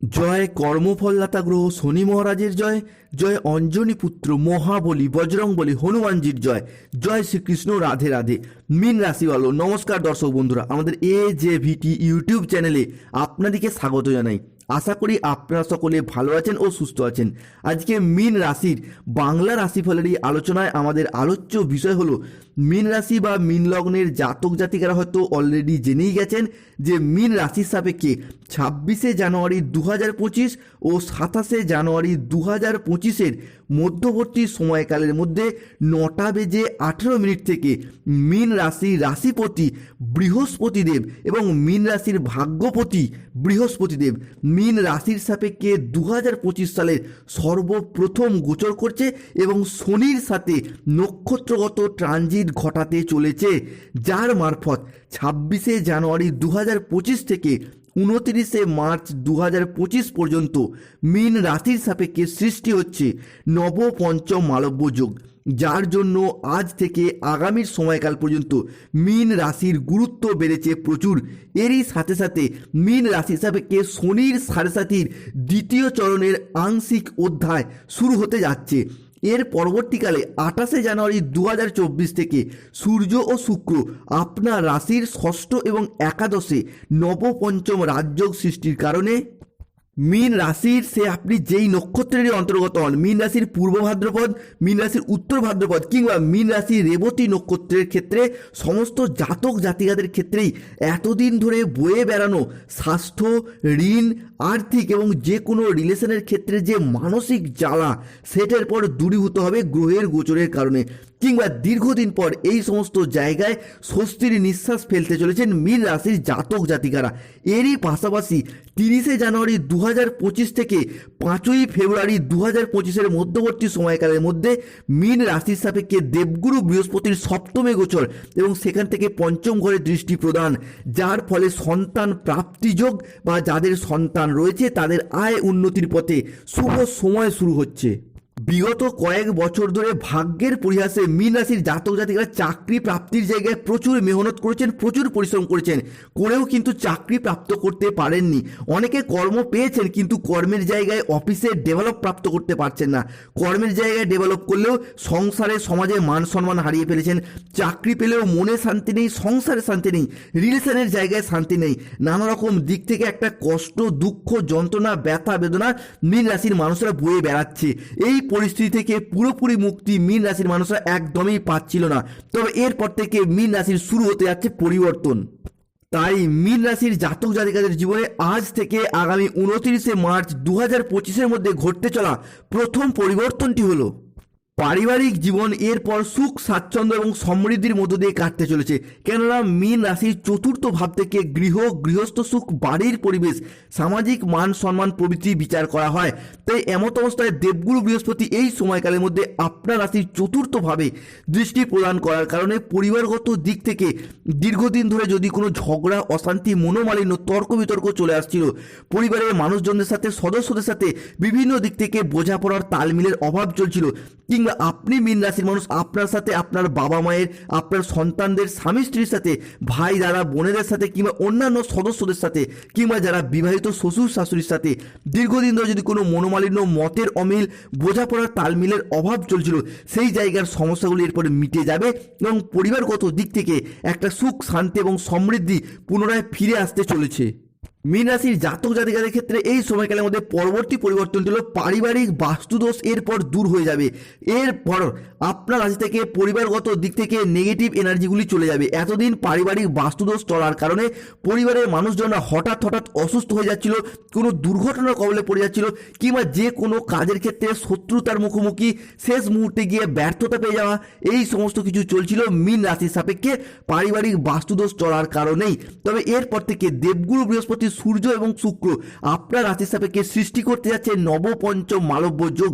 জয় কর্মফলদাতা গ্রহ শনি মহারাজের জয় জয় অঞ্জনী পুত্র মহাবলী বজরং বলি হনুমানজির জয় জয় শ্রীকৃষ্ণ রাধে রাধে। মিন রাশিওয়ালো নমস্কার দর্শক বন্ধুরা, আমাদের এ জে ভিটি ইউটিউব চ্যানেলে আপনাদেরকে স্বাগত জানাই। আশা করি আপনারা সকলে ভালো আছেন ও সুস্থ আছেন। আজকে মিন রাশির বাংলা রাশিফলের এই আলোচনায় আমাদের আলোচ্য বিষয় হলো মিন রাশি বা মিন লগ্নের জাতক জাতিকারা হয়তো অলরেডি জেনেই গেছেন যে মিন রাশির সাপেক্ষে ছাব্বিশে জানুয়ারি দু হাজার পঁচিশ ও সাতাশে জানুয়ারি দু হাজার পঁচিশের মধ্যবর্তী সময়কালের মধ্যে নটা বেজে আঠেরো মিনিট থেকে মিন রাশি রাশিপতি বৃহস্পতিদেব এবং মিন রাশির ভাগ্যপতি বৃহস্পতিদেব মিন রাশির সাপেক্ষে দু হাজার পঁচিশ সালের সর্বপ্রথম গোচর করছে এবং শনির সাথে নক্ষত্রগত ট্রানজিট ঘটাতে চলেছে, যার মারফত ছাব্বিশে জানুয়ারি দু হাজার পঁচিশ থেকে উনতিরিশে মার্চ দু হাজার পঁচিশ পর্যন্ত মিন রাশির সাপেক্ষে সৃষ্টি হচ্ছে নবপঞ্চম মালব্য যোগ, যার জন্য আজ থেকে আগামীর সময়কাল পর্যন্ত মিন রাশির গুরুত্ব বেড়েছে প্রচুর। এরই সাথে সাথে মিন রাশি সাপেক্ষে শনির সাড়ে সাতির দ্বিতীয় চরণের আংশিক অধ্যায় শুরু হতে যাচ্ছে। এর পরবর্তীকালে আঠাশে জানুয়ারি দু হাজার চব্বিশ থেকে সূর্য ও শুক্র আপনার রাশির ষষ্ঠ এবং একাদশে নবপঞ্চম রাজযোগ সৃষ্টির কারণে মীন রাশির সে আপনি যেই নক্ষত্রেরই অন্তর্গত হন, মীন রাশির পূর্ব ভাদ্রপদ, মীন রাশির উত্তর ভাদ্রপদ, কিংবা মীন রাশির রেবতী নক্ষত্রের ক্ষেত্রে সমস্ত জাতক জাতিকাদের ক্ষেত্রেই এতদিন ধরে বয়ে বেড়ানো স্বাস্থ্য, ঋণ, আর্থিক এবং যে কোনো রিলেশনের ক্ষেত্রে যে মানসিক জ্বালা, সেটার পর দূরীভূত হবে গ্রহের গোচরের কারণে। কিংবা দীর্ঘদিন পর এই সমস্ত জায়গায় স্বস্তির নিঃশ্বাস ফেলতে চলেছেন মীন রাশির জাতক জাতিকারা। এরই পাশাপাশি তিরিশে জানুয়ারি দু হাজার পঁচিশ থেকে পাঁচই ফেব্রুয়ারি দু হাজার পঁচিশের মধ্যবর্তী সময়কালের মধ্যে মীন রাশির সাপেক্ষে দেবগুরু বৃহস্পতির সপ্তমে গোচর এবং সেখান থেকে পঞ্চম ঘরে দৃষ্টি প্রদান, যার ফলে সন্তান প্রাপ্তিযোগ বা যাদের সন্তান রয়েছে তাদের আয় উন্নতির পথে শুভ সময় শুরু হচ্ছে। বিগত কয়েক বছর ধরে ভাগ্যের পরিহাসে মীন রাশির জাতক জাতিকারা চাকরি প্রাপ্তির জায়গায় প্রচুর মেহনত করেছেন, প্রচুর পরিশ্রম করেছেন। করেও কিন্তু চাকরি প্রাপ্ত করতে পারেননি। অনেকে কর্ম পেয়েছেন কিন্তু কর্মের জায়গায় অফিসে ডেভেলপ প্রাপ্ত করতে পারছেন না। কর্মের জায়গায় ডেভেলপ করলেও সংসারে, সমাজে মান সম্মান হারিয়ে ফেলেছেন। চাকরি পেলেও মনে শান্তি নেই, সংসারে শান্তি নেই, রিলেশনের জায়গায় শান্তি নেই। নানা রকম দিক থেকে একটা কষ্ট, দুঃখ, যন্ত্রণা, ব্যথা, বেদনা মীন রাশির মানুষরা বয়ে বেড়াচ্ছে। এই পরিস্থিতি থেকে পুরোপুরি মুক্তি মীন রাশির মানুষরা একদমই পাচ্ছিল না। তবে এরপর থেকে মীন রাশির শুরু হতে যাচ্ছে পরিবর্তন। তাই মীন রাশির জাতক জাতিকাদের জীবনে আজ থেকে আগামী উনত্রিশে মার্চ দু হাজার পঁচিশের মধ্যে ঘটতে চলা প্রথম পরিবর্তনটি হলো পারিবারিক জীবন, এরপর সুখ, স্বাচ্ছন্দ্য এবং সমৃদ্ধির মধ্য দিয়ে কাটতে চলেছে। কেননা, মীন রাশির চতুর্থ ভাব থেকে গৃহ, গৃহস্থ সুখ, বাড়ির পরিবেশ, সামাজিক মান সম্মান প্রভৃতি বিচার করা হয়। তাই এমত অবস্থায় দেবগুরু বৃহস্পতি এই সময়কালের মধ্যে আপনার রাশির চতুর্থ ভাবে দৃষ্টি প্রদান করার কারণে পরিবারগত দিক থেকে দীর্ঘদিন ধরে যদি কোনো ঝগড়া, অশান্তি, মনোমালিন্য তর্ক বিতর্ক চলে আসছিল, পরিবারের মানুষজনদের সাথে, সদস্যদের সাথে বিভিন্ন দিক থেকে বোঝাপড়ার তালমিলের অভাব চলছিল কিংবা আপনি মিন রাশির মানুষ, আপনার সাথে আপনার বাবা মায়ের, আপনার সন্তানদের, স্বামী স্ত্রীর সাথে, ভাই দাদা বোনেদের সাথে, কিংবা অন্যান্য সদস্যদের সাথে, কিংবা যারা বিবাহিত শ্বশুর শাশুড়ির সাথে, দীর্ঘদিন ধরে যদি কোনো মনোমালিন্য, মতের অমিল বোঝাপড়ার তালমিলের অভাব চলছিল, সেই জায়গার সমস্যাগুলি এরপরে মিটে যাবে এবং পরিবারগত দিক থেকে একটা সুখ, শান্তি এবং সমৃদ্ধি পুনরায় ফিরে আসতে চলেছে। মীন রাশির জাতক জাতিকাদের ক্ষেত্রে এই সময়কালের মধ্যে পরবর্তী পরিবর্তনটি হলো পারিবারিক বাস্তুদোষ এরপর দূর হয়ে যাবে। এরপর আপনার রাশি থেকে পরিবারগত দিক থেকে নেগেটিভ এনার্জিগুলি চলে যাবে। এতদিন পারিবারিক বাস্তুদোষ চলার কারণে পরিবারের মানুষজনরা হঠাৎ হঠাৎ অসুস্থ হয়ে যাচ্ছিল, কোনো দুর্ঘটনার কবলে পড়ে যাচ্ছিল, কিংবা যে কোনো কাজের ক্ষেত্রে শত্রুতার মুখোমুখি, শেষ মুহূর্তে গিয়ে ব্যর্থতা পেয়ে যাওয়া, এই সমস্ত কিছু চলছিল মীন রাশির সাপেক্ষে পারিবারিক বাস্তুদোষ চলার কারণেই। তবে এরপর থেকে দেবগুরু বৃহস্পতি সূর্য এবং শুক্র আপনার রাশির সাপেক্ষে সৃষ্টি করতে যাচ্ছে নবপঞ্চম মালব্য যোগ,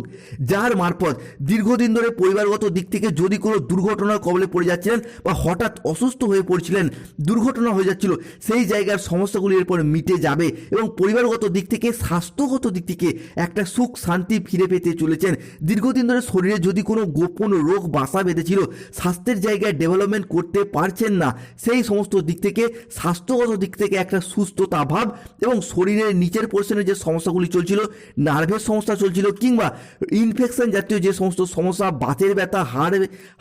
যার মারফত দীর্ঘদিন ধরে পরিবারগত দিক থেকে যদি কোনো দুর্ঘটনার কবলে পড়ে যাচ্ছিলেন বা হঠাৎ অসুস্থ হয়ে পড়ছিলেন, দুর্ঘটনা হয়ে যাচ্ছিল, সেই জায়গার সমস্যাগুলি এরপর মিটে যাবে এবং পরিবারগত দিক থেকে, স্বাস্থ্যগত দিক থেকে একটা সুখ শান্তি ফিরে পেতে চলেছেন। দীর্ঘদিন ধরে শরীরে যদি কোনো গোপন রোগ, বাসা বেঁধেছিল, স্বাস্থ্যের জায়গায় ডেভেলপমেন্ট করতে পারছেন না, সেই সমস্ত দিক থেকে, স্বাস্থ্যগত দিক থেকে একটা সুস্থতা ভাব ভাব এবং শরীরের নিচের পোর্শনের যে সমস্যাগুলি চলছিল নার্ভের সমস্যা চলছিল, কিংবা ইনফেকশন জাতীয় যে সমস্ত সমস্যা, বাতের ব্যথা, হাড়,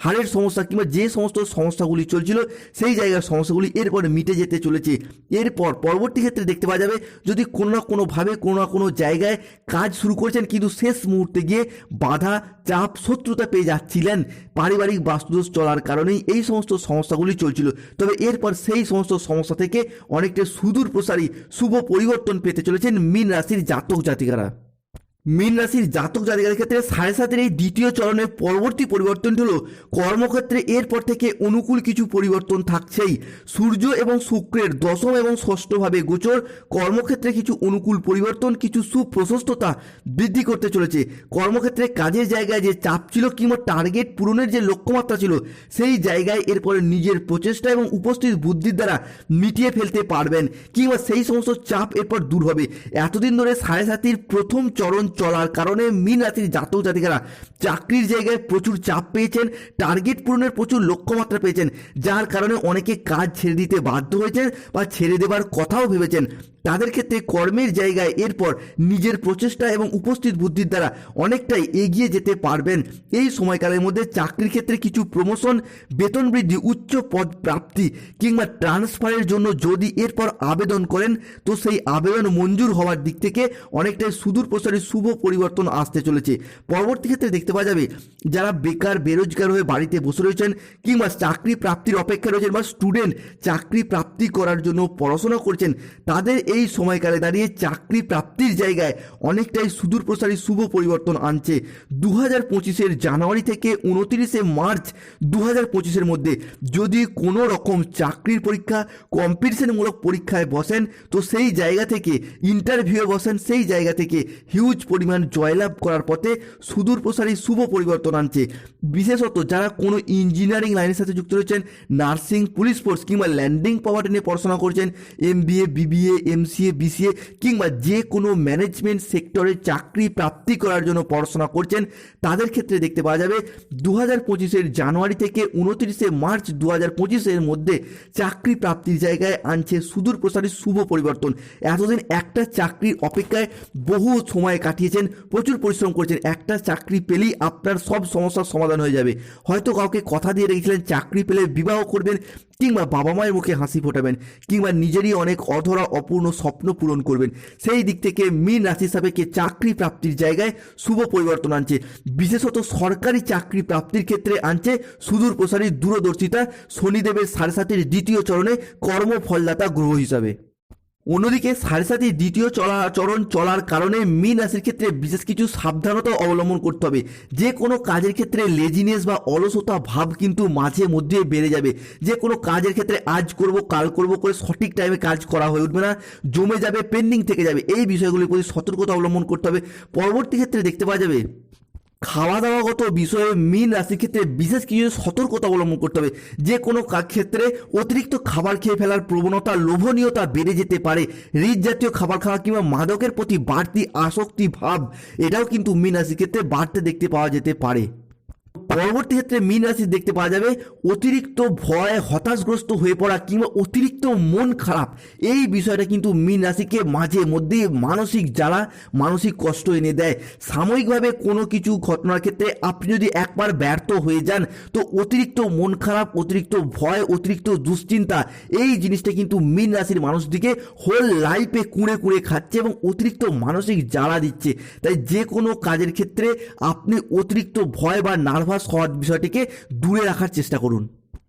হাড়ের সমস্যা, কিংবা যে সমস্ত সমস্যাগুলি চলছিল, সেই জায়গার সমস্যাগুলি এরপরে মিটে যেতে চলেছে। এরপর পরবর্তী ক্ষেত্রে দেখতে পাওয়া যাবে, যদি কোনো না কোনোভাবে, কোনো না কোনো জায়গায় কাজ শুরু করেছেন, কিন্তু শেষ মুহূর্তে গিয়ে বাধা, চাপ, শত্রুতা পেয়ে যাচ্ছিলেন, পারিবারিক বাস্তুদোষ চলার কারণেই এই সমস্ত সমস্যাগুলি চলছিল। তবে এরপর সেই সমস্ত সমস্যা থেকে অনেকটা সুদূর প্রসারী শুভ পরিবর্তন পেতে চলেছেন মীন রাশির জাতক জাতিকারা। মীন রাশির জাতক জাতিকাদের ক্ষেত্রে সাড়ে সাতের এই দ্বিতীয় চরণের পরবর্তী পরিবর্তনটি হলো কর্মক্ষেত্রে এরপর থেকে অনুকূল কিছু পরিবর্তন থাকছেই। সূর্য এবং শুক্রের দশম এবং ষষ্ঠভাবে গোচর, কর্মক্ষেত্রে কিছু অনুকূল পরিবর্তন, কিছু সুপ্রশস্ততা বৃদ্ধি করতে চলেছে। কর্মক্ষেত্রে কাজের জায়গায় যে চাপ ছিল কিংবা টার্গেট পূরণের যে লক্ষ্যমাত্রা ছিল, সেই জায়গায় এরপরে নিজের প্রচেষ্টা এবং উপস্থিত বুদ্ধির দ্বারা মিটিয়ে ফেলতে পারবেন কিংবা সেই সমস্ত চাপ এরপর দূর হবে। এতদিন ধরে সাড়ে সাতির প্রথম চরণ চলার কারণে মিন রাশির জাতক জাতিকারা চাকরির জায়গায় প্রচুর চাপ পেয়েছেন টার্গেট পূরণের প্রচুর লক্ষ্যমাত্রা পেয়েছেন, যার কারণে অনেকে কাজ ছেড়ে দিতে বাধ্য হয়েছেন বা ছেড়ে দেবার কথাও ভেবেছেন। তাদের ক্ষেত্রে কর্মের জায়গায় এরপর নিজের প্রচেষ্টা এবং উপস্থিত বুদ্ধির দ্বারা অনেকটাই এগিয়ে যেতে পারবেন। এই সময়কালের মধ্যে চাকরির ক্ষেত্রে কিছু প্রমোশন বেতন বৃদ্ধি, উচ্চ পদ প্রাপ্তি কিংবা ট্রান্সফারের জন্য যদি এরপর আবেদন করেন, তো সেই আবেদন মঞ্জুর হওয়ার দিক থেকে অনেকটাই সুদূর প্রসারী শুভ পরিবর্তন আসতে চলেছে। পরবর্তী ক্ষেত্রে দেখতে পাওয়া যাবে, যারা বেকার, বেরোজগার হয়ে বাড়িতে বসে রয়েছেন কিংবা চাকরি প্রাপ্তির অপেক্ষা রয়েছেন বা স্টুডেন্ট চাকরি প্রাপ্তি করার জন্য পড়াশোনা করছেন, তাদের এই সময়কালে দাঁড়িয়ে চাকরি প্রাপ্তির জায়গায় অনেকটাই সুদূর প্রসারী শুভ পরিবর্তন আনছে। দু হাজার পঁচিশের জানুয়ারি থেকে উনতিরিশে মার্চ দু হাজার পঁচিশের মধ্যে যদি কোনো রকম চাকরির পরীক্ষা, কম্পিটিশনমূলক পরীক্ষায় বসেন, তো সেই জায়গা থেকে ইন্টারভিউয়ে বসেন, সেই জায়গা থেকে হিউজ পরিমাণ জয়লাভ করার পথে সুদূর প্রসারী শুভ পরিবর্তন আনছে। বিশেষত যারা কোনো ইঞ্জিনিয়ারিং লাইনের সাথে যুক্ত রয়েছেন নার্সিং পুলিশ ফোর্স কিংবা ল্যান্ডিং পাওয়ার নিয়ে পড়াশোনা করছেন M BA BBA MCA BCA কিংবা যে কোনো ম্যানেজমেন্ট সেক্টরে চাকরি প্রাপ্তি করার জন্য পড়াশোনা করছেন, তাদের ক্ষেত্রে দেখতে পাওয়া যাবে দু হাজার পঁচিশের জানুয়ারি থেকে উনত্রিশে মার্চ দু হাজার পঁচিশের মধ্যে চাকরি প্রাপ্তির জায়গায় আনছে সুদূর প্রসারী শুভ পরিবর্তন। এতদিন একটা চাকরির অপেক্ষায় বহু সময় কাটিয়েছেন, প্রচুর পরিশ্রম করেছেন। একটা চাকরি পেলেই আপনার সব সমস্যার সমাধান হয়ে যাবে। হয়তো কাউকে কথা দিয়ে রেখেছিলেন, চাকরি পেলে বিবাহ করবেন কিংবা বাবা মায়ের মুখে হাসি ফোটাবেন কিংবা নিজেরই অনেক অধরা, অপূর্ণ স্বপ্ন পূরণ করবেন। সেই দিক থেকে মীন রাশি সাপেকে চাকরি প্রাপ্তির জায়গায় শুভ পরিবর্তন আনছে। বিশেষত সরকারি চাকরি প্রাপ্তির ক্ষেত্রে আনছে সুদূর প্রসারী দূরদর্শিতা শনিদেবের সাড়ে সাতের দ্বিতীয় চরণে কর্মফলদাতা গ্রহ হিসাবে। অন্যদিকে সাড়ে সাথে দ্বিতীয় চলা চরণ চলার কারণে মীন রাশির ক্ষেত্রে বিশেষ কিছু সাবধানতা অবলম্বন করতে হবে। যে কোনো কাজের ক্ষেত্রে লেজিনেস বা অলসতা ভাব কিন্তু মাঝে মধ্যে বেড়ে যাবে। যে কোনো কাজের ক্ষেত্রে আজ করব, কাল করব করে সঠিক টাইমে কাজ করা হয়ে উঠবে না, জমে যাবে পেন্ডিং থেকে যাবে। এই বিষয়গুলির প্রতি সতর্কতা অবলম্বন করতে হবে। পরবর্তী ক্ষেত্রে দেখতে পাওয়া যাবে খাওয়া দাওয়াগত বিষয়ে মীন রাশির ক্ষেত্রে বিশেষ কিছু সতর্কতা অবলম্বন করতে হবে। যে কোনো ক্ষেত্রে অতিরিক্ত খাবার খেয়ে ফেলার প্রবণতা, লোভনীয়তা বেড়ে যেতে পারে। হৃদ জাতীয় খাবার খাওয়া কিংবা মাদকের প্রতি বাড়তি আসক্তি ভাব, এটাও কিন্তু মীন রাশির ক্ষেত্রে বাড়তে দেখতে পাওয়া যেতে পারে। পরবর্তী ক্ষেত্রে মীন রাশি দেখতে পাওয়া যাবে, অতিরিক্ত ভয়, হতাশগ্রস্ত হয়ে পড়া কিংবা অতিরিক্ত মন খারাপ। এই বিষয়টা কিন্তু মীন রাশিকে মাঝে মধ্যে মানসিক জ্বালা, মানসিক কষ্ট এনে দেয়। সাময়িকভাবে কোনো কিছু ঘটনার ক্ষেত্রে আপনি যদি একবার ব্যর্থ হয়ে যান, তো অতিরিক্ত মন খারাপ, অতিরিক্ত ভয়, অতিরিক্ত দুশ্চিন্তা, এই জিনিসটা কিন্তু মীন রাশির মানুষটিকে হোল লাইফে কুঁড়ে কুঁড়ে খাচ্ছে এবং অতিরিক্ত মানসিক জ্বালা দিচ্ছে। তাই যে কোনো কাজের ক্ষেত্রে আপনি অতিরিক্ত ভয় বা নার্ভাস হওয়ার বিষয়টিকে দূরে রাখার চেষ্টা করুন।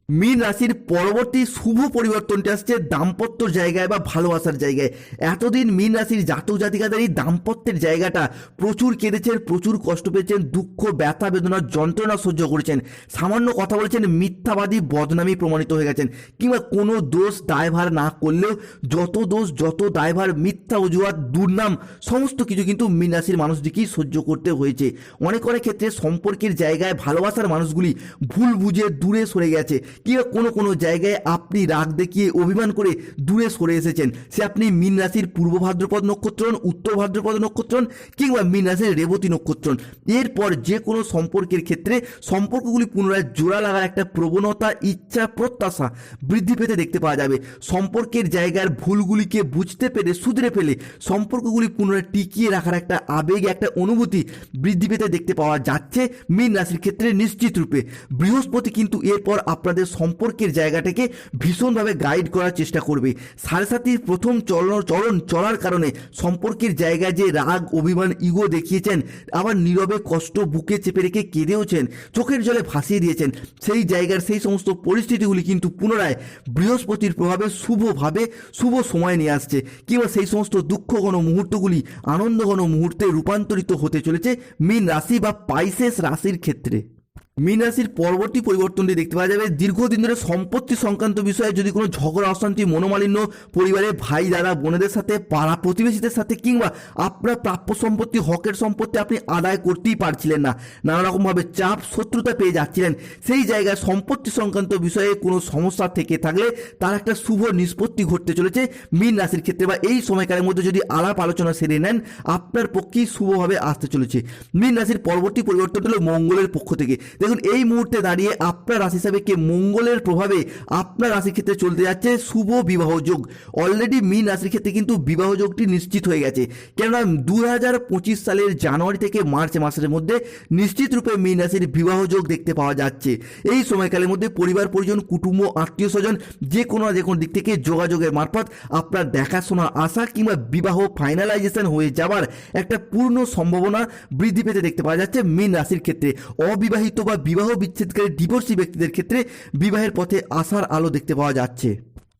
মীন রাশির পরবর্তী শুভ পরিবর্তনটি আসছে দাম্পত্য জায়গায় বা ভালোবাসার জায়গায়। এতদিন মীন রাশির জাতক জাতিকাদের এই দাম্পত্যের জায়গাটা প্রচুর কেঁদেছেন, প্রচুর কষ্ট পেয়েছেন, দুঃখ, ব্যথা, বেদনা, যন্ত্রণা সহ্য করেছেন। সামান্য কথা বলেছেন, মিথ্যাবাদী, বদনামি প্রমাণিত হয়ে গেছেন। কিংবা কোনো দোষ দায়ভার না করলেও যত দোষ, যত দায়ভার, মিথ্যা অজুহাত, দুর্নাম, সমস্ত কিছু কিন্তু মীন রাশির মানুষটিকেই সহ্য করতে হয়েছে। অনেক অনেক ক্ষেত্রে সম্পর্কের জায়গায় ভালোবাসার মানুষগুলি ভুল বুঝে দূরে সরে গেছে। কিংবা কোনো কোনো জায়গায় আপনি রাগ দেখিয়ে অভিমান করে দূরে সরে এসেছেন। সে আপনি মীন রাশির পূর্ব ভাদ্রপদ নক্ষত্র হন, উত্তর ভাদ্রপদ নক্ষত্র হন, কিংবা মীন রাশির রেবতী নক্ষত্র হন। এরপর যে কোনো সম্পর্কের ক্ষেত্রে সম্পর্কগুলি পুনরায় জোড়া লাগার একটা প্রবণতা ইচ্ছা প্রত্যাশা বৃদ্ধি পেতে দেখতে পাওয়া যাবে। সম্পর্কের জায়গার ভুলগুলিকে বুঝতে পেরে শুধরে ফেলে সম্পর্কগুলি পুনরায় টিকিয়ে রাখার একটা আবেগ একটা অনুভূতি বৃদ্ধি পেতে দেখতে পাওয়া যাচ্ছে মীন রাশির ক্ষেত্রে নিশ্চিত রূপে। বৃহস্পতি কিন্তু এরপর আপনাদের সম্পর্কের জায়গাটাকে ভীষণভাবে গাইড করার চেষ্টা করবে। সাড়ে সাতির প্রথম চলন চলন চলার কারণে সম্পর্কের জায়গায় যে রাগ, অভিমান ইগো দেখিয়েছেন, আবার নীরবে কষ্ট বুকে চেপে রেখে কেঁদেওছেন, চোখের জলে ভাসিয়ে দিয়েছেন, সেই জায়গার সেই সমস্ত পরিস্থিতিগুলি কিন্তু পুনরায় বৃহস্পতির প্রভাবে শুভভাবে শুভ সময় নিয়ে আসছে। কিংবা সেই সমস্ত দুঃখঘন মুহূর্তগুলি আনন্দঘন মুহূর্তে রূপান্তরিত হতে চলেছে মীন রাশি বা পাইসেস রাশির ক্ষেত্রে। মীন রাশির পরবর্তী পরিবর্তনটি দেখতে পাওয়া যাবে। দীর্ঘদিন ধরে সম্পত্তি সংক্রান্ত বিষয়ে যদি কোনো ঝগড়া, অশান্তি, মনোমালিন্য পরিবারের ভাই, দাদা, বোনেদের সাথে, পাড়া প্রতিবেশীদের সাথে কিংবা আপনার প্রাপ্য সম্পত্তি, হকের সম্পত্তি আপনি আদায় করতেই পারছিলেন না। নানা রকমভাবে চাপ, শত্রুতা পেয়ে যাচ্ছিলেন। সেই জায়গায় সম্পত্তি সংক্রান্ত বিষয়ে কোনো সমস্যা থেকে থাকলে তার একটা শুভ নিষ্পত্তি ঘটতে চলেছে মীন রাশির ক্ষেত্রে বা এই সময়কালের মধ্যে যদি আলাপ আলোচনা সেরে নেন, আপনার পক্ষেই শুভভাবে আসতে চলেছে। মীন রাশির পরবর্তী পরিবর্তন হলো মঙ্গলের পক্ষ থেকে। দেখুন, এই মুহূর্তে দাঁড়িয়ে আপনার রাশি হিসাবে কে মঙ্গলের প্রভাবে আপনার রাশির ক্ষেত্রে চলতে যাচ্ছে শুভ বিবাহ যোগ। অলরেডি মীন রাশির ক্ষেত্রে কিন্তু বিবাহ যোগটি নিশ্চিত হয়ে গেছে। কেননা দু হাজার পঁচিশ সালের জানুয়ারি থেকে মার্চ মাসের মধ্যে নিশ্চিত রূপে মীন রাশির বিবাহ যোগ দেখতে পাওয়া যাচ্ছে। এই সময়কালের মধ্যে পরিবার, পরিজন, কুটুম্ব, আত্মীয় স্বজন যে কোনো যে কোনো দিক থেকে যোগাযোগের মারফত আপনার দেখাশোনা আশা কিংবা বিবাহ ফাইনালাইজেশন হয়ে যাওয়ার একটা পূর্ণ সম্ভাবনা বৃদ্ধি পেতে দেখতে পাওয়া যাচ্ছে মীন রাশির ক্ষেত্রে। অবিবাহিত বা বিবাহ বিচ্ছেদকারী ডিভোর্সি ব্যক্তিদের ক্ষেত্রে বিবাহের পথে আসার আলো দেখতে পাওয়া যাচ্ছে।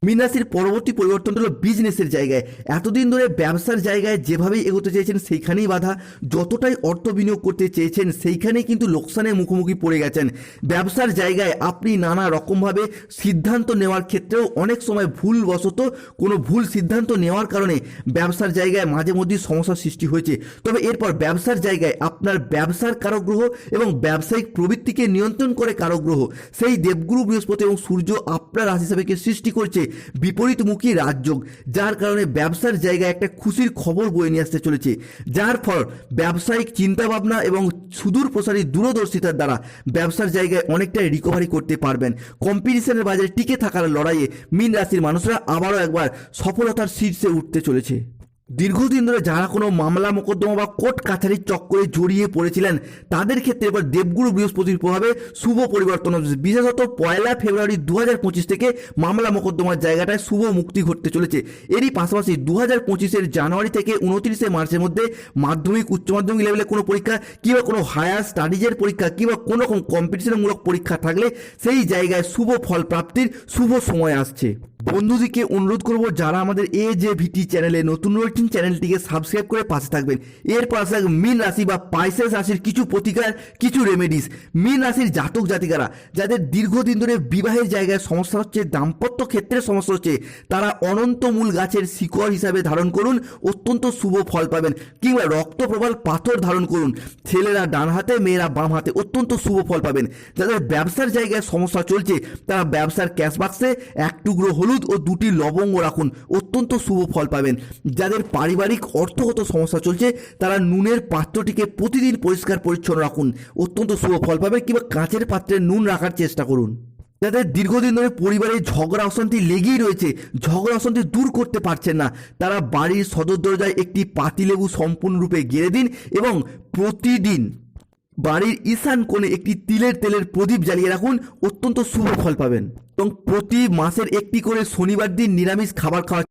মীন রাশির পরবর্তী পরিবর্তন হলো বিজনেসের জায়গায়। এতদিন ধরে ব্যবসার জায়গায় যেভাবেই এগোতে চেয়েছেন, সেইখানেই বাধা। যতটাই অর্থ বিনিয়োগ করতে চেয়েছেন, সেইখানেই কিন্তু লোকসানের মুখোমুখি পড়ে গেছেন। ব্যবসার জায়গায় আপনি নানা রকমভাবে সিদ্ধান্ত নেওয়ার ক্ষেত্রেও অনেক সময় ভুলবশত কোনো ভুল সিদ্ধান্ত নেওয়ার কারণে ব্যবসার জায়গায় মাঝে মধ্যেই সমস্যার সৃষ্টি হয়েছে। তবে এরপর ব্যবসার জায়গায় আপনার ব্যবসার কারগ্রহ এবং ব্যবসায়িক প্রবৃত্তিকে নিয়ন্ত্রণ করে কারগ্রহ। সেই দেবগুরু বৃহস্পতি এবং সূর্য আপনার রাশি হিসাবে সৃষ্টি করছে। বিপরীতমুখী রাজযোগ, যার কারণে ব্যবসার জায়গায় একটা খুশির খবর বয়ে নিয়ে আসতে চলেছে। যার ফল ব্যবসায়িক চিন্তাভাবনা এবং সুদূর প্রসারী দূরদর্শিতার দ্বারা ব্যবসার জায়গায় অনেকটাই রিকভারি করতে পারবেন। কম্পিটিশনের বাজারে টিকে থাকার লড়াইয়ে মীন রাশির মানুষরা আবারও একবার সফলতার শীর্ষে উঠতে চলেছে। দীর্ঘদিন ধরে যারা কোনো মামলা, মোকদ্দমা বা কোর্ট কাছারির চক্করে জড়িয়ে পড়েছিলেন, তাদের ক্ষেত্রে এবার দেবগুরু বৃহস্পতির প্রভাবে শুভ পরিবর্তন হচ্ছে। বিশেষত পয়লা ফেব্রুয়ারি দু হাজার পঁচিশ থেকে মামলা, মোকদ্দমার জায়গাটায় শুভ মুক্তি ঘটতে চলেছে। এরই পাশাপাশি দু হাজার পঁচিশের জানুয়ারি থেকে উনত্রিশে মার্চের মধ্যে মাধ্যমিক, উচ্চ মাধ্যমিক লেভেলে কোনো পরীক্ষা কিংবা কোনো হায়ার স্টাডিজের পরীক্ষা কিংবা কোনো রকম কম্পিটিশনমূলক পরীক্ষা থাকলে সেই জায়গায় শুভ ফল প্রাপ্তির শুভ সময় আসছে। বন্ধুদিকে অনুরোধ করব, যারা আমাদের এ জে ভিটি চ্যানেলে নতুন রয়েছেন চ্যানেলটিকে সাবস্ক্রাইব করে পাশে থাকবেন। এরপর আসে মীন রাশি বা পাইসেস রাশির কিছু প্রতিকার, কিছু রেমেডিস মীন রাশির জাতক জাতিকারা, যাদের দীর্ঘদিন ধরে বিবাহের জায়গায় সমস্যা হচ্ছে, দাম্পত্য ক্ষেত্রে সমস্যা হচ্ছে, তারা অনন্তমূল গাছের শিকড় হিসাবে ধারণ করুন, অত্যন্ত শুভ ফল পাবেন। কিংবা রক্ত রক্তপ্রবাল পাথর ধারণ করুন। ছেলেরা ডান হাতে, মেয়েরা বাম হাতে অত্যন্ত শুভ ফল পাবেন। যাদের ব্যবসার জায়গায় সমস্যা চলছে, তারা ব্যবসার ক্যাশ বাক্সে এক টুকরো হলুদ ও দুটি লবঙ্গ রাখুন। অত্যন্ত শুভ ফল পাবেন। যাদের পারিবারিক অর্থগত সমস্যা চলছে, তারা নুনের পাত্রটিকে প্রতিদিন পরিষ্কার পরিচ্ছন্ন রাখুন। অত্যন্ত শুভ ফল পাবেন কিংবা কাঁচের পাত্রে নুন রাখার চেষ্টা করুন। যাদের দীর্ঘদিন ধরে পরিবারে ঝগড়া অশান্তি লেগেই রয়েছে, ঝগড়া অশান্তি দূর করতে পারছেন না। তারা বাড়ির সদর দরজায় একটি পাতিলেবু সম্পূর্ণরূপে গেড়ে দিন এবং প্রতিদিন বাড়ির ঈশান কোণে একটি তিলের তেলের প্রদীপ জ্বালিয়ে রাখুন, অত্যন্ত শুভ ফল পাবেন। এবং প্রতি মাসের একটি করে শনিবার দিন নিরামিষ খাবার খাওয়ার